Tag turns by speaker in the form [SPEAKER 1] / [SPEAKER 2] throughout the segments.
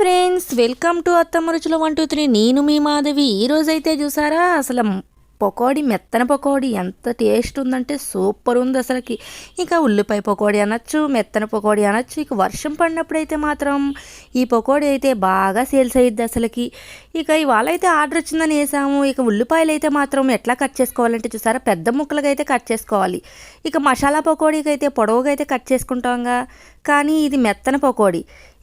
[SPEAKER 1] friends welcome to అత్తమ్మ రుచులు one two three నేను మీ మాధవి ఈరోజైతే చూసారా అసలు పకోడీ మెత్తన పకోడీ ఎంత టేస్ట్ ఉందంటే సూపర్ ఉంది అసలుకి ఇంకా ఉల్లిపాయ పకోడీ అనొచ్చు మెత్తన పకోడీ అనొచ్చు ఇక వర్షం పడినప్పుడు అయితే మాత్రం ఈ పకోడీ అయితే బాగా సేల్స్ అయ్యిద్ది అసలుకి ఇక ఇవాళ అయితే ఆర్డర్ వచ్చిందని వేసాము ఇక ఉల్లిపాయలు అయితే మాత్రం ఎట్లా కట్ చేసుకోవాలంటే చూసారా పెద్ద ముక్కలుగా అయితే కట్ చేసుకోవాలి ఇక మసాలా పకోడీకి అయితే పొడవుగా అయితే కట్ చేసుకుంటాంగా కానీ ఇది మెత్తన పకోడీ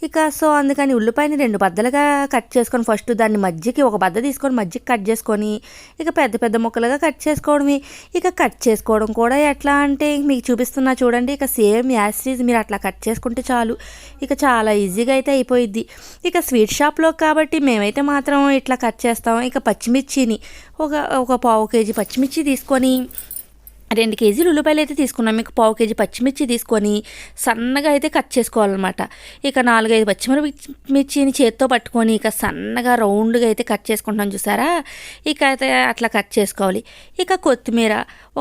[SPEAKER 1] ఇక సో అందుకని ఉల్లిపాయని రెండు బద్దలుగా కట్ చేసుకొని ఫస్ట్ దాన్ని మజ్జికి ఒక బద్ద తీసుకొని మజ్జికి కట్ చేసుకొని ఇక పెద్ద పెద్ద ముక్కలుగా కట్ చేసుకోవడమే ఇక కట్ చేసుకోవడం కూడా ఎట్లా అంటే మీకు చూపిస్తున్నా చూడండి ఇక సేమ్ యాసిడ్ మీరు అట్లా కట్ చేసుకుంటే చాలు ఇక చాలా ఈజీగా అయితే అయిపోయిద్ది ఇక స్వీట్ షాప్లో కాబట్టి మేమైతే మాత్రం ఇట్లా కట్ చేస్తాం ఇక పచ్చిమిర్చిని ఒక ఒక పావు కేజీ పచ్చిమిర్చి తీసుకొని రెండు కేజీలు ఉల్లిపాయలు అయితే తీసుకున్నాం మీకు పావు కేజీ పచ్చిమిర్చి తీసుకొని సన్నగా అయితే కట్ చేసుకోవాలన్నమాట ఇక నాలుగైదు పచ్చిమిర్చిని చేత్తో పట్టుకొని ఇక సన్నగా రౌండ్గా అయితే కట్ చేసుకుంటాం చూసారా ఇక అయితే అట్లా కట్ చేసుకోవాలి ఇక కొత్తిమీర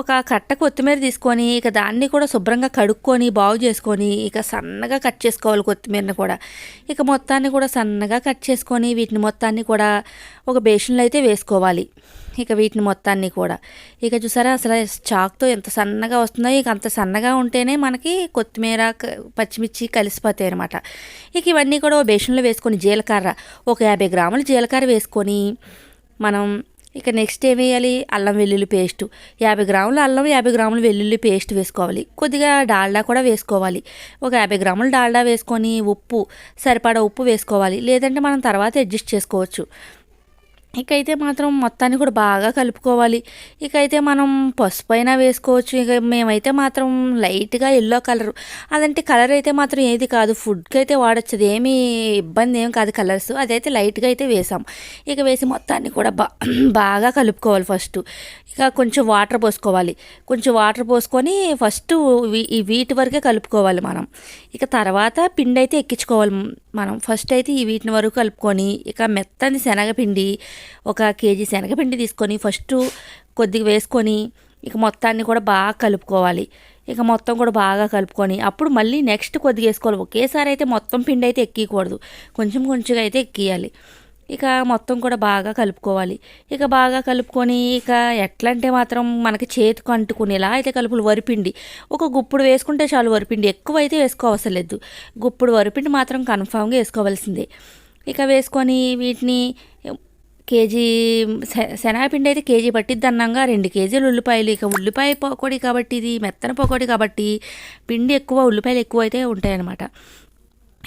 [SPEAKER 1] ఒక కట్ట కొత్తిమీర తీసుకొని ఇక దాన్ని కూడా శుభ్రంగా కడుక్కొని బాగు చేసుకొని ఇక సన్నగా కట్ చేసుకోవాలి కొత్తిమీరని కూడా ఇక మొత్తాన్ని కూడా సన్నగా కట్ చేసుకొని వీటిని మొత్తాన్ని కూడా ఒక బేషన్లో అయితే వేసుకోవాలి ఇక వీటిని మొత్తాన్ని కూడా ఇక చూసారా అసలు చాక్తో ఎంత సన్నగా వస్తుందో ఇక అంత సన్నగా ఉంటేనే మనకి కొత్తిమీర పచ్చిమిర్చి కలిసిపోతాయి అనమాట ఇక ఇవన్నీ కూడా బేషన్లో వేసుకొని జీలకర్ర ఒక యాభై గ్రాములు జీలకర్ర వేసుకొని మనం ఇక నెక్స్ట్ ఏం వేయాలి అల్లం వెల్లుల్లి పేస్ట్ యాభై గ్రాములు అల్లం యాభై గ్రాములు వెల్లుల్లి పేస్ట్ వేసుకోవాలి కొద్దిగా డాల్డా కూడా వేసుకోవాలి ఒక యాభై గ్రాములు డాల్డా వేసుకొని ఉప్పు సరిపడా ఉప్పు వేసుకోవాలి లేదంటే మనం తర్వాత అడ్జస్ట్ చేసుకోవచ్చు ఇకైతే మాత్రం మొత్తాన్ని కూడా బాగా కలుపుకోవాలి ఇకైతే మనం పసుపు అయినా వేసుకోవచ్చు ఇక మేమైతే మాత్రం లైట్గా ఎల్లో కలర్ అదంటే కలర్ అయితే మాత్రం ఏది కాదు ఫుడ్కి అయితే వాడచ్చు ఏమీ ఇబ్బంది ఏం కాదు కలర్స్ అదైతే లైట్గా అయితే వేసాం ఇక వేసి మొత్తాన్ని కూడా బాగా కలుపుకోవాలి ఫస్ట్ ఇక కొంచెం వాటర్ పోసుకోవాలి కొంచెం వాటర్ పోసుకొని ఫస్ట్ వీటి వరకే కలుపుకోవాలి మనం ఇక తర్వాత పిండి అయితే ఎక్కించుకోవాలి మనం ఫస్ట్ అయితే ఈ వీటిని వరకు కలుపుకొని ఇక మెత్తని శనగపిండి ఒక కేజీ శనగపిండి తీసుకొని ఫస్ట్ కొద్దిగా వేసుకొని ఇక మొత్తాన్ని కూడా బాగా కలుపుకోవాలి ఇక మొత్తం కూడా బాగా కలుపుకొని అప్పుడు మళ్ళీ నెక్స్ట్ కొద్దిగా వేసుకోవాలి ఒకేసారి అయితే మొత్తం పిండి అయితే ఎక్కకూడదు కొంచెం కొంచెంగా అయితే ఎక్కియాలి ఇక మొత్తం కూడా బాగా కలుపుకోవాలి ఇక బాగా కలుపుకొని ఇక ఎట్లంటే మాత్రం మనకి చేతికి అంటుకునేలా అయితే కలుపులు వరిపిండి ఒక గుప్పుడు వేసుకుంటే చాలు వరిపిండి ఎక్కువ అయితే వేసుకోవసలేదు గుప్పుడు వరిపిండి మాత్రం కన్ఫామ్గా వేసుకోవాల్సిందే ఇక వేసుకొని వీటిని కేజీ శనగపిండి అయితే కేజీ పట్టిద్ది అన్నాగా రెండు కేజీలు ఉల్లిపాయలు ఇక ఉల్లిపాయ పకోడీ కాబట్టి ఇది మెత్తన పకోడీ కాబట్టి పిండి ఎక్కువ ఉల్లిపాయలు ఎక్కువ అయితే ఉంటాయన్నమాట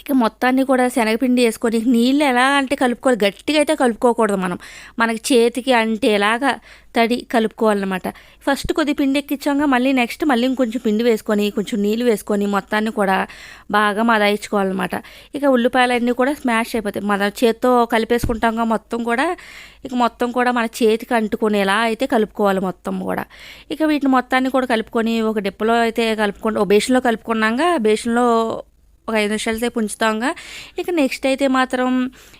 [SPEAKER 1] ఇక మొత్తాన్ని కూడా శనగపిండి వేసుకొని నీళ్ళు ఎలా అంటే కలుపుకోవాలి గట్టిగా అయితే కలుపుకోకూడదు మనం మనకి చేతికి అంటే ఎలాగా తడి కలుపుకోవాలన్నమాట ఫస్ట్ కొద్ది పిండి ఎక్కించాక మళ్ళీ నెక్స్ట్ మళ్ళీ ఇంకొంచెం పిండి వేసుకొని కొంచెం నీళ్ళు వేసుకొని మొత్తాన్ని కూడా బాగా మదాయించుకోవాలన్నమాట ఇక ఉల్లిపాయలన్నీ కూడా స్మాష్ అయిపోతాయి మన చేత్తో కలిపేసుకుంటాంగా మొత్తం కూడా ఇక మొత్తం కూడా మన చేతికి అంటుకొని ఎలా అయితే కలుపుకోవాలి మొత్తం కూడా ఇక వీటిని మొత్తాన్ని కూడా కలుపుకొని ఒక డిప్పలో అయితే కలుపుకొని ఓ బేషన్లో కలుపుకున్నాక బేషన్లో ఒక ఐదు నిమిషాల సేపు ఉంచుతాంగా ఇక నెక్స్ట్ అయితే మాత్రం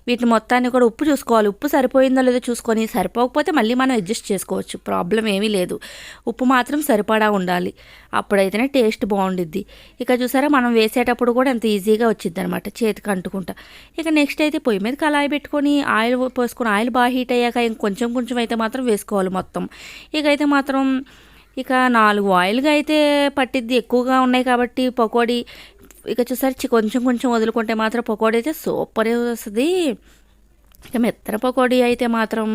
[SPEAKER 1] వీటిని మొత్తాన్ని కూడా ఉప్పు చూసుకోవాలి ఉప్పు సరిపోయిందో లేదో చూసుకొని సరిపోకపోతే మళ్ళీ మనం అడ్జస్ట్ చేసుకోవచ్చు ప్రాబ్లం ఏమీ లేదు ఉప్పు మాత్రం సరిపడా ఉండాలి అప్పుడైతేనే టేస్ట్ బాగుండిద్ది ఇక చూసారా మనం వేసేటప్పుడు కూడా ఎంత ఈజీగా వచ్చింది అనమాట చేతికి అంటుకుంటా ఇక నెక్స్ట్ అయితే పొయ్యి మీద కళాయి పెట్టుకొని ఆయిల్ పోసుకొని ఆయిల్ బాగా హీట్ అయ్యాక ఇంకొంచెం కొంచెం అయితే మాత్రం వేసుకోవాలి మొత్తం ఇక అయితే మాత్రం ఇక నాలుగు ఆయిల్గా అయితే పట్టిద్ది ఎక్కువగా ఉన్నాయి కాబట్టి పకోడీ ఇక చూసారు కొంచెం కొంచెం వదులుకుంటే మాత్రం పకోడీ అయితే సూపర్ వస్తుంది ఇక మెత్తర పకోడీ అయితే మాత్రం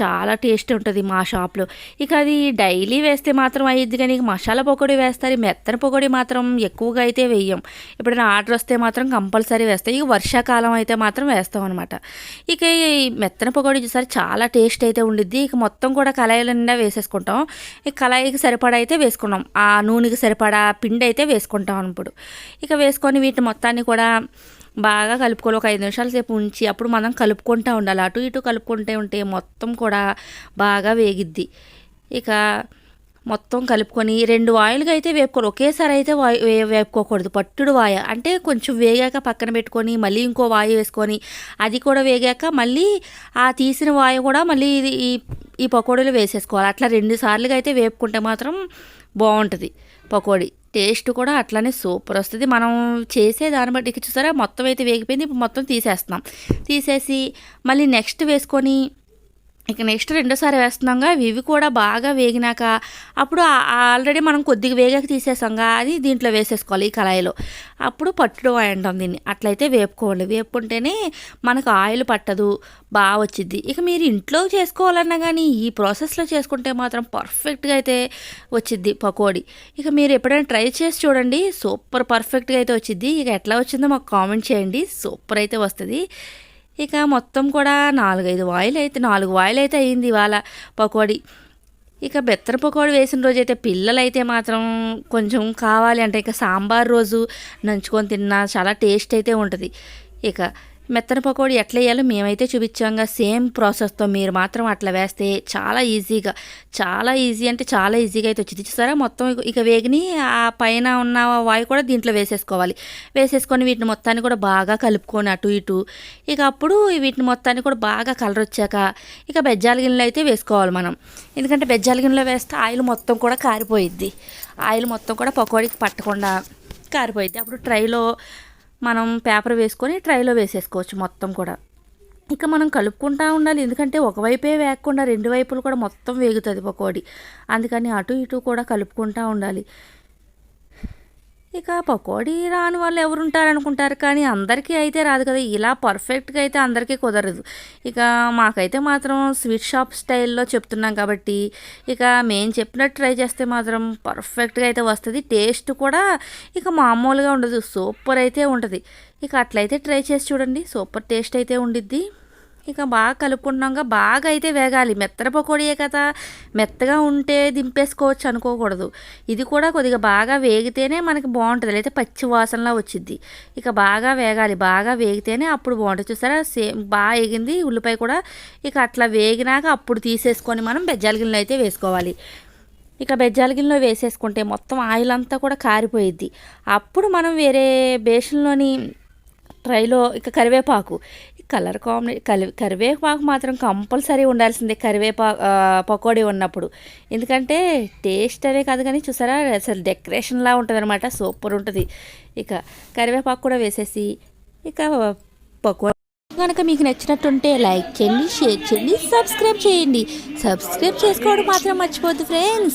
[SPEAKER 1] చాలా టేస్ట్ ఉంటుంది మా షాప్లో ఇక అది డైలీ వేస్తే మాత్రం అయ్యిద్ది కానీ మసాలా పకోడీ వేస్తారు మెత్తర పకోడీ మాత్రం ఎక్కువగా అయితే వేయం ఎప్పుడైనా ఆర్డర్ వస్తే మాత్రం కంపల్సరీ వేస్తాయి ఇక వర్షాకాలం అయితే మాత్రం వేస్తాం అనమాట ఇక ఈ మెత్తన పకోడీ చూసారి చాలా టేస్ట్ అయితే ఉండిద్ది ఇక మొత్తం కూడా కళాయిల నిండా వేసేసుకుంటాం ఇక కళాయికి సరిపడా అయితే వేసుకున్నాం ఆ నూనెకి సరిపడా పిండి అయితే వేసుకుంటాం ఇప్పుడు ఇక వేసుకొని వీటి మొత్తాన్ని కూడా బాగా కలుపుకోవాలి ఒక ఐదు నిమిషాల సేపు ఉంచి అప్పుడు మనం కలుపుకుంటూ ఉండాలి అటు ఇటు కలుపుకుంటే ఉంటే మొత్తం కూడా బాగా వేగిద్ది ఇక మొత్తం కలుపుకొని రెండు వాయిల్గా అయితే వేపుకోరు ఒకేసారి అయితే వాయి వేపుకోకూడదు పట్టుడు వాయ అంటే కొంచెం వేగాక పక్కన పెట్టుకొని మళ్ళీ ఇంకో వాయి వేసుకొని అది కూడా వేగాక మళ్ళీ ఆ తీసిన వాయి కూడా మళ్ళీ ఇది ఈ ఈ పకోడీలు వేసేసుకోవాలి అట్లా రెండు సార్లుగా అయితే వేపుకుంటే మాత్రం బాగుంటుంది పకోడీ టేస్ట్ కూడా అట్లానే సూపర్ వస్తుంది మనం చేసే దాన్ని బట్టి చూసారా మొత్తం అయితే వేగిపోయింది ఇప్పుడు మొత్తం తీసేస్తున్నాం తీసేసి మళ్ళీ నెక్స్ట్ వేసుకొని ఇక నెక్స్ట్ రెండోసారి వేస్తున్నాగా ఇవి కూడా బాగా వేగినాక అప్పుడు ఆల్రెడీ మనం కొద్దిగా వేగాక తీసేసాంగా అది దీంట్లో వేసేసుకోవాలి ఈ కళాయిలో అప్పుడు పట్టుడు అంటాం దీన్ని అట్లయితే వేపుకోవాలి వేపుకుంటేనే మనకు ఆయిల్ పట్టదు బాగా వచ్చిద్ది ఇక మీరు ఇంట్లో చేసుకోవాలన్నా కానీ ఈ ప్రాసెస్లో చేసుకుంటే మాత్రం పర్ఫెక్ట్గా అయితే వచ్చిద్ది పకోడీ ఇక మీరు ఎప్పుడైనా ట్రై చేసి చూడండి సూపర్ పర్ఫెక్ట్గా అయితే వచ్చిద్ది ఇక ఎట్లా వచ్చిందో మాకు కామెంట్ చేయండి సూపర్ అయితే వస్తుంది ఇక మొత్తం కూడా నాలుగైదు వాయిల్ అయితే నాలుగు వాయిల్ అయితే అయింది ఇవాళ పకోడీ ఇక బెత్తర పకోడీ వేసిన రోజు అయితే పిల్లలైతే మాత్రం కొంచెం కావాలి అంటే ఇక సాంబార్ రోజు నంచుకొని తిన్నా చాలా టేస్ట్ అయితే ఉంటుంది ఇక మెత్తన పకోడీ ఎట్లా వేయాలో మేమైతే చూపించాంగా సేమ్ ప్రాసెస్తో మీరు మాత్రం అట్లా వేస్తే చాలా ఈజీగా చాలా ఈజీ అంటే చాలా ఈజీగా అయితే వచ్చింది సరే మొత్తం ఇక వేగిని ఆ పైన ఉన్న వాయు కూడా దీంట్లో వేసేసుకోవాలి వేసేసుకొని వీటిని మొత్తాన్ని కూడా బాగా కలుపుకొని అటు ఇటు ఇక అప్పుడు వీటిని మొత్తాన్ని కూడా బాగా కలర్ వచ్చాక ఇక బెజ్జాల గిన్నెలో అయితే వేసుకోవాలి మనం ఎందుకంటే బెజ్జాల గిన్నెలో వేస్తే ఆయిల్ మొత్తం కూడా కారిపోయిద్ది ఆయిల్ మొత్తం కూడా పకోడీకి పట్టకుండా కారిపోయిద్ది అప్పుడు ట్రైలో మనం పేపర్ వేసుకొని ట్రైలో వేసేసుకోవచ్చు మొత్తం కూడా ఇక మనం కలుపుకుంటా ఉండాలి ఎందుకంటే ఒకవైపే వేయకుండా రెండు వైపులు కూడా మొత్తం వేగుతుంది పకోడీ అందుకని అటు ఇటు కూడా కలుపుకుంటూ ఉండాలి ఇక పకోడీ రాని వాళ్ళు ఎవరు అనుకుంటారు కానీ అందరికీ అయితే రాదు కదా ఇలా పర్ఫెక్ట్గా అయితే అందరికీ కుదరదు ఇక మాకైతే మాత్రం స్వీట్ షాప్ స్టైల్లో చెప్తున్నాం కాబట్టి ఇక మేము చెప్పినట్టు ట్రై చేస్తే మాత్రం పర్ఫెక్ట్గా అయితే వస్తుంది టేస్ట్ కూడా ఇక మామూలుగా ఉండదు సూపర్ అయితే ఉంటుంది ఇక అట్లయితే ట్రై చేసి చూడండి సూపర్ టేస్ట్ అయితే ఉండిద్ది ఇక బాగా కలుపుకుంటున్నాక బాగా అయితే వేగాలి మెత్తర పకోడీయే కదా మెత్తగా ఉంటే దింపేసుకోవచ్చు అనుకోకూడదు ఇది కూడా కొద్దిగా బాగా వేగితేనే మనకి బాగుంటుంది లేదా పచ్చి వాసనలా వచ్చింది ఇక బాగా వేగాలి బాగా వేగితేనే అప్పుడు బాగుంటుంది చూసారా సేమ్ బాగా వేగింది ఉల్లిపాయ కూడా ఇక అట్లా వేగినాక అప్పుడు తీసేసుకొని మనం బెజ్జాల గిన్నెలో అయితే వేసుకోవాలి ఇక బెజ్జాల గిన్నెలో వేసేసుకుంటే మొత్తం ఆయిల్ అంతా కూడా కారిపోయిద్ది అప్పుడు మనం వేరే బేషన్లోని ట్రైలో ఇక కరివేపాకు కలర్ కాంబినేషన్ కలి కరివేపాకు మాత్రం కంపల్సరీ ఉండాల్సిందే కరివేపా పకోడీ ఉన్నప్పుడు ఎందుకంటే టేస్ట్ అనే కాదు కానీ చూసారా అసలు డెకరేషన్లా ఉంటుంది అనమాట సూపర్ ఉంటుంది ఇక కరివేపాకు కూడా వేసేసి ఇక పకోడీ
[SPEAKER 2] కనుక మీకు నచ్చినట్టుంటే లైక్ చేయండి షేర్ చేయండి సబ్స్క్రైబ్ చేయండి సబ్స్క్రైబ్ చేసుకోవడం మాత్రం మర్చిపోద్దు ఫ్రెండ్స్